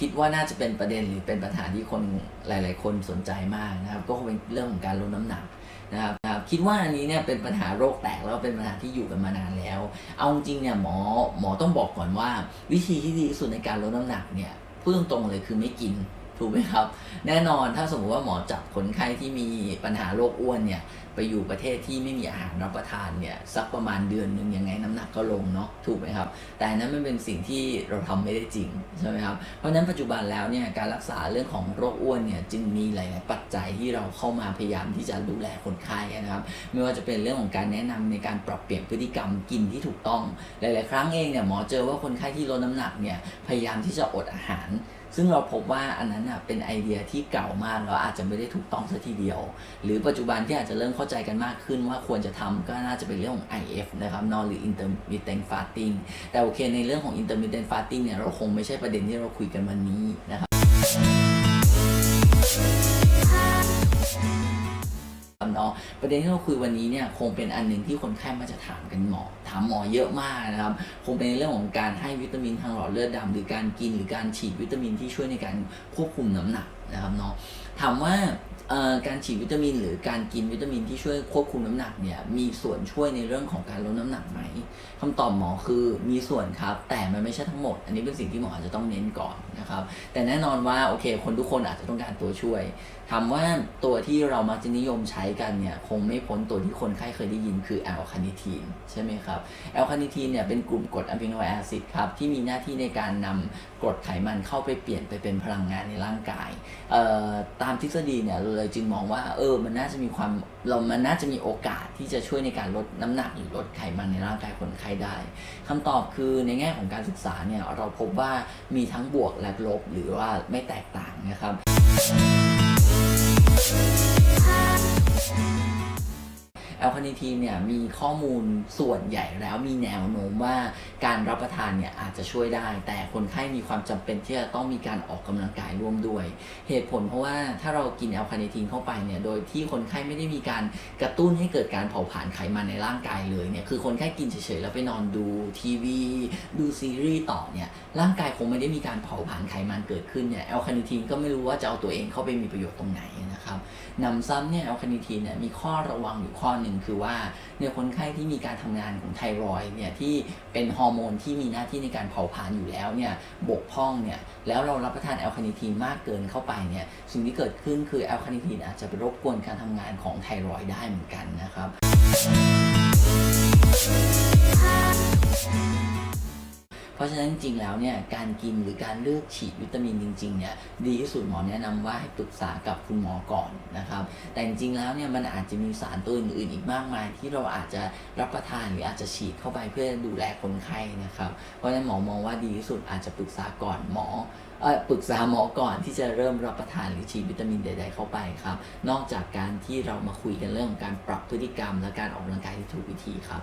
คิดว่าน่าจะเป็นประเด็นหรือเป็นปัญหาที่คนหลาย ๆ คนสนใจมากนะครับ ก็คงเป็นเรื่องของการลดน้ำหนักนะครับคิดว่าอันนี้เนี่ยเป็นปัญหาโรคแตกแล้วเป็นปัญหาที่อยู่กันมานานแล้ว เอาจริงเนี่ยหมอหมอต้องบอกก่อนว่า วิธีที่ดีที่สุดในการลดน้ำหนักเนี่ยพูดตรงๆเลยคือไม่กิน ถูกไหมครับ แน่นอนถ้าสมมติว่าหมอจับคนไข้ที่มีปัญหาโรคอ้วนเนี่ยไปอยู่ประเทศที่ไม่มีอาหารรับประทานเนี่ยสักประมาณเดือนหนึ่งยังไงน้ำหนักก็ลงเนาะถูกไหมครับ แต่อันนั้นมันเป็นสิ่งที่เราทำไม่ได้จริงใช่ไหมครับเพราะฉะนั้นปัจจุบันแล้วเนี่ยการรักษาเรื่องของโรคอ้วนเนี่ยจึงมีหลาย ๆ ปัจจัยที่เราเข้ามาพยายามที่จะดูแลคนไข้นะครับ ไม่ว่าจะเป็นเรื่องของการแนะนำในการปรับเปลี่ยนพฤติกรรมกินที่ถูกต้อง หลาย ๆ ครั้งเองเนี่ยหมอเจอว่าคนไข้ที่ลดน้ำหนักเนี่ยพยายามที่จะอดอาหาร ซึ่งเราพบว่าอันนั้นเป็นไอเดียที่เก่ามากแล้วอาจจะไม่ได้ถูกต้องซะทีเดียว หรือปัจจุบันที่อาจจะเริ่มเข้าใจกันมากขึ้นว่าควรจะทำก็น่าจะเป็นเรื่องของ IF นะครับ non หรือ intermittent fasting แต่โอเคในเรื่องของ intermittent fasting เนี่ยเราคงไม่ใช่ประเด็นที่เราคุยกันวันนี้นะครับเนาะประเด็นที่เราคุยวันนี้เนี่ยคงเป็นอันหนึ่งที่คนไข้มาจะถามกันหมอามหมอเยอะมากนะครับ คงเป็นเรื่องของการให้วิตามินทางหลอดเลือดดำหรือการกินหรือการฉีดวิตามินที่ช่วยในการควบคุมน้ำหนักนะครับเนาะถามว่าการฉีดวิตามิน หรือการกินวิตามินที่ช่วยควบคุมน้ำหนักเนี่ยมีส่วนช่วยในเรื่องของการลดน้ำหนักไหมคำตอบหมอคือมีส่วนครับ แต่มันไม่ใช่ทั้งหมด อันนี้เป็นสิ่งที่หมออาจจะต้องเน้นก่อนนะครับแต่แน่นอนว่าโอเค คนทุกคนอาจจะต้องการตัวช่วยถามว่าตัวที่เรามักจะนิยมใช้กันเนี่ยคงไม่พ้นตัวที่คนไข้เคยได้ยินคือแอลคาเนิทีนใช่ไหมครับแอลคาเนิทีนเนี่ยเป็นกลุ่มกรดอะมิโนแอซิดครับที่มีหน้าที่ในการนำกรดไขมันเข้าไปเปลี่ยนไปเป็นพลังงานในร่างกายตามทฤษฎีเนี่ยเราเลยจึงมองว่าเออมันน่าจะมีความเรามันน่าจะมีโอกาสที่จะช่วยในการลดน้ำหนักหรือลดไขมันในร่างกายคนไข้ได้คำตอบคือในแง่ของการศึกษาเนี่ยเราพบว่ามีทั้งบวกและลบหรือว่าไม่แตกต่างนะครับแอลคาเนิทีนเนี่ยมีข้อมูลส่วนใหญ่แล้วมีแนวโน้มว่าการรับประทานเนี่ยอาจจะช่วยได้ แต่คนไข้มีความจำเป็นที่จะต้องมีการออกกำลังกายร่วมด้วย เหตุผลเพราะว่าถ้าเรากินแอลคาเนิทีนเข้าไปเนี่ยโดยที่คนไข้ไม่ได้มีการกระตุ้นให้เกิดการเผาผลาญไขมันในร่างกายเลยเนี่ยคือคนไข้กินเฉยๆแล้วไปนอนดูทีวี ดูซีรีส์ต่อเนี่ยร่างกายคงไม่ได้มีการเผาผลาญไขมันเกิดขึ้นเนี่ยแอลคาเนิทีนก็ไม่รู้ว่าจะเอาตัวเองเข้าไปมีประโยชน์ตรงไหนนะครับนำซ้ำเนี่ยแอลคาเนิทีนเนี่ยมีข้อระวังอยู่ข้อหนึ่งคือว่าในคนไข้ที่มีการทำงานของไทรอยด์เนี่ยที่เป็นฮอร์โมนที่มีหน้าที่ในการเผาผลาญอยู่แล้วเนี่ยบกพร่องเนี่ยแล้วเรารับประทานแอลคาเนิทีนมากเกินเข้าไปเนี่ยสิ่งที่เกิดขึ้นคือแอลคาเนิทีนอาจจะไปรบกวนการทำงานของไทรอยด์ได้เหมือนกันนะครับะฉะนั้นจริงๆแล้วเนี่ยการกินหรือการเลือกฉีดวิตามินจริงๆเนี่ยดีที่สุดหมอแนะนำว่าให้ปรึกษากับคุณหมอก่อนนะครับ แต่จริงๆแล้วเนี่ยมันอาจจะมีสารตัวอื่นๆอีกมากมาย ที่เราอาจจะรับประทานหรืออาจจะฉีดเข้าไปเพื่อดูแลคนไข้นะครับ เพราะฉะนั้นหมอมองว่าดีที่สุดอาจจะปรึกษาก่อนหมอเออปรึกษาหมอก่อนที่จะเริ่มรับประทานหรือฉีดวิตามินใด ๆเข้าไปครับ นอกจากการที่เรามาคุยกันเรื่องของการปรับพฤติกรรม และการออกกำลังกายที่ถูกวิธีครับ